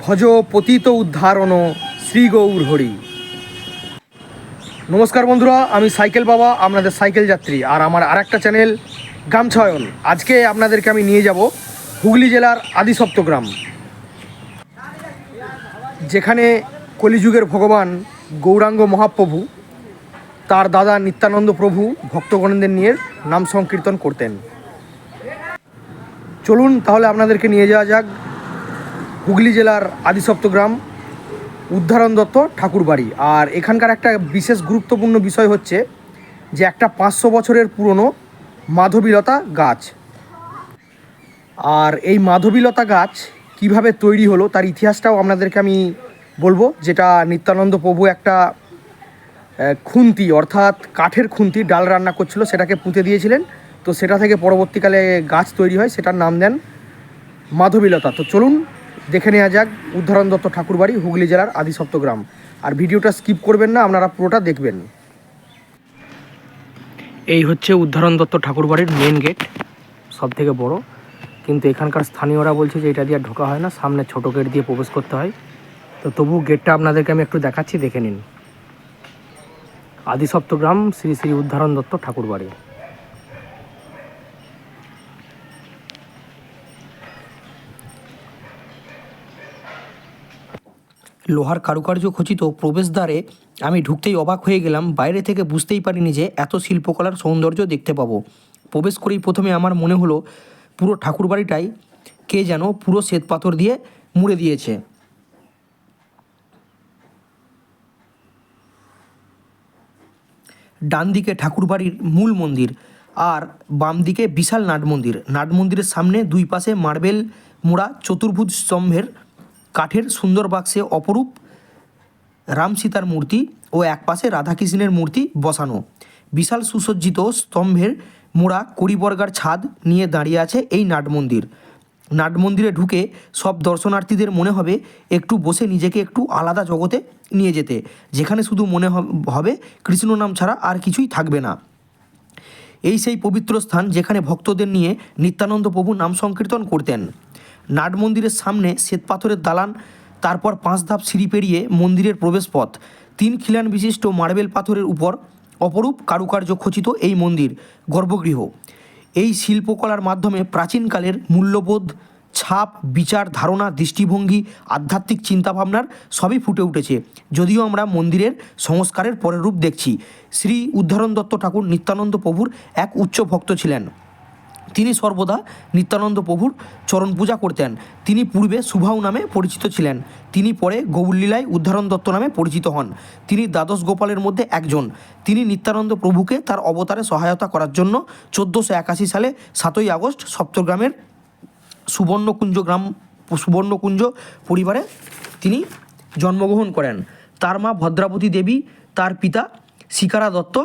ভজ পতিত উদ্ধারণ শ্রী গৌর হরি। নমস্কার বন্ধুরা, আমি সাইকেল বাবা, আপনাদের সাইকেল যাত্রী। আর আমার আরেকটা চ্যানেল গামছায়ন আজকে আপনাদেরকে আমি নিয়ে যাব হুগলি জেলার আদি সপ্তগ্রাম যেখানে কলিযুগের ভগবান গৌরাঙ্গ মহাপ্রভু, তার দাদা নিত্যানন্দ প্রভু ভক্তগণদের নিয়ে নাম সংকীর্তন করতেন। চলুন তাহলে আপনাদেরকে নিয়ে যাওয়া যাক। হুগলি জেলার আদি সপ্তগ্রাম উদ্ধারণ দত্ত ঠাকুরবাড়ি। আর এখানকার একটা বিশেষ গুরুত্বপূর্ণ বিষয় হচ্ছে যে একটা পাঁচশো বছরের পুরনো মাধবীলতা গাছ। আর এই মাধবীলতা গাছ কীভাবে তৈরি হলো তার ইতিহাসটাও আপনাদেরকে আমি বলব, যেটা নিত্যানন্দ প্রভু একটা খুন্তি, অর্থাৎ কাঠের খুন্তি ডাল রান্না করছিল, সেটাকে পুঁতে দিয়েছিলেন। তো সেটা থেকে পরবর্তীকালে গাছ তৈরি হয়, সেটার নাম দেন মাধবীলতা। তো চলুন দেখে নেওয়া যাক। উদ্ধারণ দত্ত ঠাকুরবাড়ি, হুগলি জেলার আদি সপ্তগ্রাম আর ভিডিওটা স্কিপ করবেন না, আপনারা পুরোটা দেখবেন। এই হচ্ছে উদ্ধারণ দত্ত ঠাকুরবাড়ির মেন গেট সব থেকে বড়। কিন্তু এখানকার স্থানীয়রা বলছে যে এটা দিয়ে ঢোকা হয় না, সামনে ছোটো গেট দিয়ে প্রবেশ করতে হয়। তো তবু গেটটা আপনাদেরকে আমি একটু দেখাচ্ছি, দেখে নিন। আদি সপ্তগ্রাম শ্রী শ্রী উদ্ধারণ দত্ত ঠাকুরবাড়ি। লোহার কারুকার্য খচিত প্রবেশদ্বারে আমি ঢুকতেই অবাক হয়ে গেলাম, বাইরে থেকে বুঝতেই পারিনি যে এত শিল্পকলার সৌন্দর্য দেখতে পাবো। প্রবেশ করেই প্রথমে আমার মনে হলো, পুরো ঠাকুরবাড়িটাই কে যেন পুরো শ্বেত পাথর দিয়ে মুড়ে দিয়েছে। ডান দিকে ঠাকুরবাড়ির মূল মন্দির আর বাম দিকে বিশাল নাট মন্দির। নাট মন্দিরের সামনে দুই পাশে মার্বেল মোড়া চতুর্ভুজ স্তম্ভের কাঠের সুন্দর বাক্সে অপরূপ রাম সীতার মূর্তি ও এক পাশে রাধাকৃষ্ণের মূর্তি বসানো। বিশাল সুসজ্জিত স্তম্ভের মোড়া কড়িবর্গার ছাদ নিয়ে দাঁড়িয়ে আছে এই নাট মন্দির। নাট মন্দিরে ঢুকে সব দর্শনার্থীদের মনে হবে একটু বসে নিজেকে একটু আলাদা জগতে নিয়ে যেতে, যেখানে শুধু মনে হবে কৃষ্ণ নাম ছাড়া আর কিছুই থাকবে না। এই সেই পবিত্র স্থান যেখানে ভক্তদের নিয়ে নিত্যানন্দ প্রভু নাম সংকীর্তন করতেন। নাট মন্দিরের সামনে শ্বেতপাথরের দালান, তারপর পাঁচ ধাপ সিঁড়ি পেরিয়ে মন্দিরের প্রবেশপথ। তিন খিলান বিশিষ্ট মার্বেল পাথরের উপর অপরূপ কারুকার্য খচিত এই মন্দির, গর্ভগৃহ। এই শিল্পকলার মাধ্যমে প্রাচীনকালের মূল্যবোধ, ছাপ, বিচার, ধারণা, দৃষ্টিভঙ্গি, আধ্যাত্মিক চিন্তাভাবনার সবই ফুটে উঠেছে। যদিও আমরা মন্দিরের সংস্কারের পরের রূপ দেখছি। শ্রী উদ্ধারণ দত্ত ঠাকুর নিত্যানন্দ প্রভুর এক উচ্চ ভক্ত ছিলেন। তিনি সর্বদা নিত্যানন্দ প্রভুর চরণ পূজা করতেন। তিনি পূর্বে সুভাউ নামে পরিচিত ছিলেন। তিনি পরে গৌরলীলায় উদ্ধারণ দত্ত নামে পরিচিত হন। তিনি দ্বাদশ গোপালের মধ্যে একজন। তিনি নিত্যানন্দ প্রভুকে তার অবতারে সহায়তা করার জন্য চোদ্দোশো একাশি সালে সাতই আগস্ট সপ্তগ্রামের সুবর্ণকুঞ্জ গ্রাম, সুবর্ণকুঞ্জ পরিবারে তিনি জন্মগ্রহণ করেন। তার মা ভদ্রাবতী দেবী, তার পিতা শিকারা দত্ত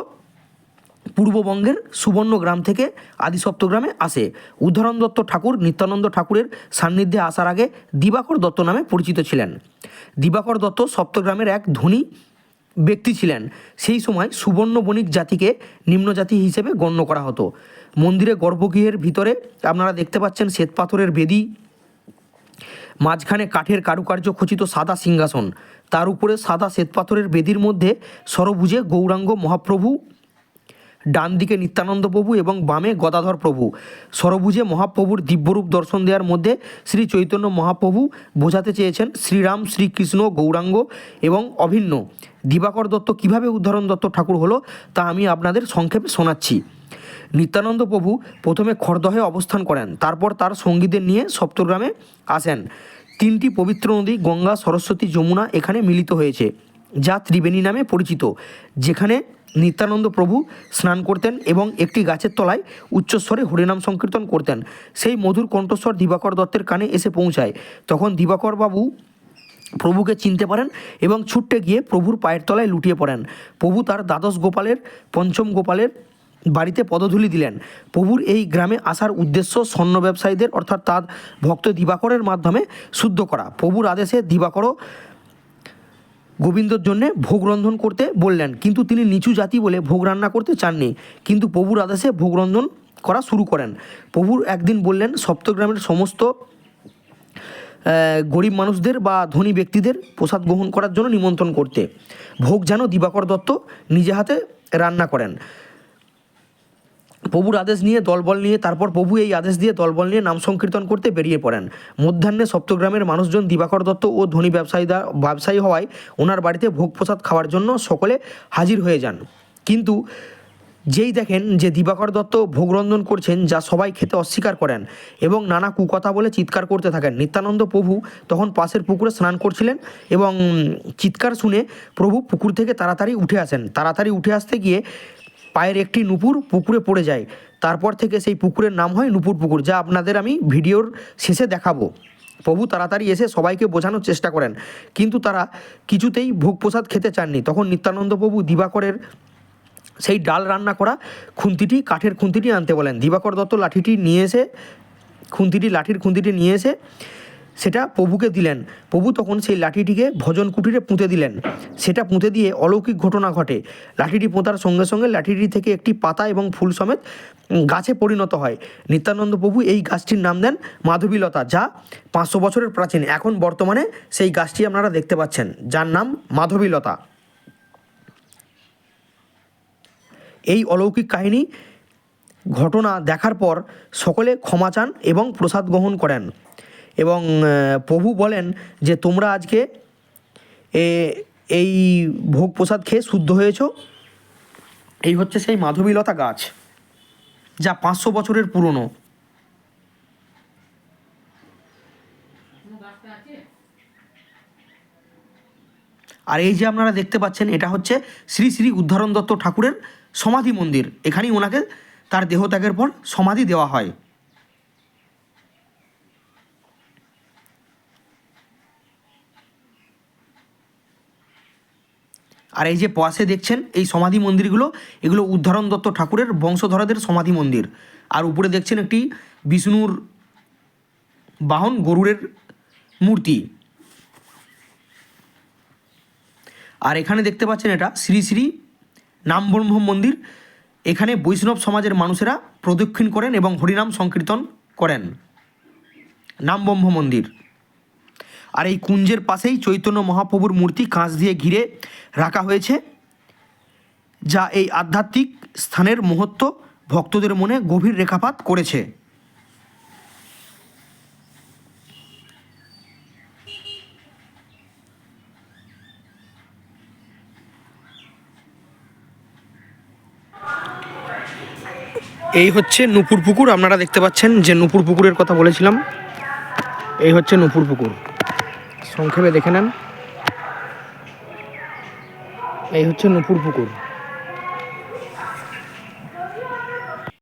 পূর্ববঙ্গের সুবর্ণ গ্রাম থেকে আদি সপ্তগ্রামে আসে। উদাহরণ দত্ত ঠাকুর নিত্যানন্দ ঠাকুরের সান্নিধ্যে আসার আগে দিবাকর দত্ত নামে পরিচিত ছিলেন। দিবাকর দত্ত সপ্তগ্রামের এক ধনী ব্যক্তি ছিলেন। সেই সময় সুবর্ণ বণিক জাতিকে নিম্ন জাতি হিসেবে গণ্য করা হতো। মন্দিরে গর্ভগৃহের ভিতরে আপনারা দেখতে পাচ্ছেন শ্বেতপাথরের বেদি, মাঝখানে কাঠের কারুকার্য খচিত সাদা সিংহাসন। তার উপরে সাদা শ্বেতপাথরের বেদির মধ্যে সরভুজে গৌরাঙ্গ মহাপ্রভু ডান দিকে নিত্যানন্দ প্রভু এবং বামে গদাধর প্রভু সরভুজে মহাপ্রভুর দিব্যরূপ দর্শন দেওয়ার মধ্যে শ্রী চৈতন্য মহাপ্রভু বোঝাতে চেয়েছেন শ্রীরাম, শ্রীকৃষ্ণ, গৌরাঙ্গ এবং অভিন্ন। দিবাকর দত্ত কীভাবে উদ্ধারণ দত্ত ঠাকুর হলো তা আমি আপনাদের সংক্ষেপে শোনাচ্ছি। নিত্যানন্দ প্রভু প্রথমে খড়দহে অবস্থান করেন, তারপর তার সঙ্গীদের নিয়ে সপ্তগ্রামে আসেন। তিনটি পবিত্র নদী গঙ্গা, সরস্বতী, যমুনা এখানে মিলিত হয়েছে, যা ত্রিবেণী নামে পরিচিত, যেখানে নিত্যানন্দ প্রভু স্নান করতেন এবং একটি গাছের তলায় উচ্চস্বরে হরিনাম সংকীর্তন করতেন। সেই মধুর কণ্ঠস্বর দিবাকর দত্তের কানে এসে পৌঁছায়। তখন দিবাকর বাবু প্রভুকে চিনতে পারেন এবং ছুট্টে গিয়ে প্রভুর পায়ের তলায় লুটিয়ে পড়েন। প্রভু তার দ্বাদশ গোপালের, পঞ্চম গোপালের বাড়িতে পদধূলি দিলেন। প্রভুর এই গ্রামে আসার উদ্দেশ্য স্বর্ণ ব্যবসায়ীদের অর্থাৎ তার ভক্ত দিবাকরের মাধ্যমে শুদ্ধ করা। প্রভুর আদেশে দিবাকরও গোবিন্দর জন্য ভোগ রন্ধন করতে বললেন। কিন্তু তিনি নিচু জাতি বলে ভোগ রান্না করতে চাননি। কিন্তু প্রভুর আদেশে ভোগ রন্ধন করা শুরু করেন। প্রভুর একদিন বললেন, সপ্তগ্রামের সমস্ত গরিব মানুষদের বা ধনী ব্যক্তিদের প্রসাদ গ্রহণ করার জন্য নিমন্ত্রণ করতে। ভোগ যেন দিবাকর দত্ত নিজে হাতে রান্না করেন। প্রভুর আদেশ নিয়ে, দলবল নিয়ে, তারপর প্রভু এই আদেশ দিয়ে দলবল নিয়ে নাম সংকীর্তন করতে বেরিয়ে পড়েন। মধ্যাহ্নে সপ্তগ্রামের মানুষজন দিবাকর দত্ত ও ধনী ব্যবসায়ীদা, ব্যবসায়ী হওয়ায় ওনার বাড়িতে ভোগ প্রসাদ খাওয়ার জন্য সকলে হাজির হয়ে যান। কিন্তু যেই দেখেন যে দিবাকর দত্ত ভোগরন্ধন করছেন যা সবাই খেতে অস্বীকার করেন এবং নানা কুকথা বলে চিৎকার করতে থাকেন, নিত্যানন্দ প্রভু তখন পাশের পুকুরে স্নান করছিলেন এবং চিৎকার শুনে প্রভু পুকুর থেকে তাড়াতাড়ি উঠে আসেন। তাড়াতাড়ি উঠে আসতে গিয়ে পায়ের একটি নুপুর পুকুরে পড়ে যায়। তারপর থেকে সেই পুকুরের নাম হয় নুপুর পুকুর, যা আপনাদের আমি ভিডিওর শেষে দেখাবো। প্রভু তাড়াতাড়ি এসে সবাইকে বোঝানোর চেষ্টা করেন, কিন্তু তারা কিছুতেই ভোগ প্রসাদ খেতে চাননি। তখন নিত্যানন্দ প্রভু দিবাকরের সেই ডাল রান্না করা খুন্তিটি, কাঠের খুন্তিটি আনতে বলেন। দিবাকর দত্ত লাঠিটি নিয়ে এসে, খুন্তিটি, লাঠির খুন্তিটি নিয়ে এসে সেটা প্রভুকে দিলেন। প্রভু তখন সেই লাঠিটিকে ভজন কুটিরে পুঁতে দিলেন। সেটা পুঁতে দিয়ে অলৌকিক ঘটনা ঘটে। লাঠিটি পোঁতার সঙ্গে সঙ্গে লাঠিটি থেকে একটি পাতা এবং ফুল সমেত গাছে পরিণত হয়। নিত্যানন্দ প্রভু এই গাছটির নাম দেন মাধবীলতা, যা পাঁচশো বছরের প্রাচীন। এখন বর্তমানে সেই গাছটি আপনারা দেখতে পাচ্ছেন, যার নাম মাধবীলতা। এই অলৌকিক কাহিনী, ঘটনা দেখার পর সকলে ক্ষমা চান এবং প্রসাদ গ্রহণ করেন। এবং প্রভু বলেন যে তোমরা আজকে এই ভোগ প্রসাদ খেয়ে শুদ্ধ হয়েছ। এই হচ্ছে সেই মাধবীলতা গাছ, যা পাঁচশো বছরের পুরনো। আর এই যে আপনারা দেখতে পাচ্ছেন, এটা হচ্ছে শ্রী শ্রী উদ্ধারণ দত্ত ঠাকুরের সমাধি মন্দির। এখানেই ওনাকে তার দেহত্যাগের পর সমাধি দেওয়া হয়। আর এই যে পাশে দেখছেন, এই সমাধি মন্দিরগুলো, এগুলো উদ্ধারণ দত্ত ঠাকুরের বংশধরদের সমাধি মন্দির। আর উপরে দেখছেন একটি বিষ্ণুর বাহন গরুরের মূর্তি। আর এখানে দেখতে পাচ্ছেন এটা শ্রী শ্রী নাম ব্রহ্ম মন্দির। এখানে বৈষ্ণব সমাজের মানুষেরা প্রদক্ষিণ করেন এবং হরিনাম সংকীর্তন করেন। নাম ব্রহ্ম মন্দির। আর এই কুঞ্জের পাশেই চৈতন্য মহাপ্রভুর মূর্তি কাঁচ দিয়ে ঘিরে রাখা হয়েছে, যা এই আধ্যাত্মিক স্থানের মহত্ব ভক্তদের মনে গভীর রেখাপাত করেছে। এই হচ্ছে নুপুর পুকুর। আপনারা দেখতে পাচ্ছেন যে নুপুর পুকুরের কথা বলেছিলাম। এই হচ্ছে নুপুর পুকুর। সংক্ষেপে দেখে নেন। এই হচ্ছে নূপুর পুকুর।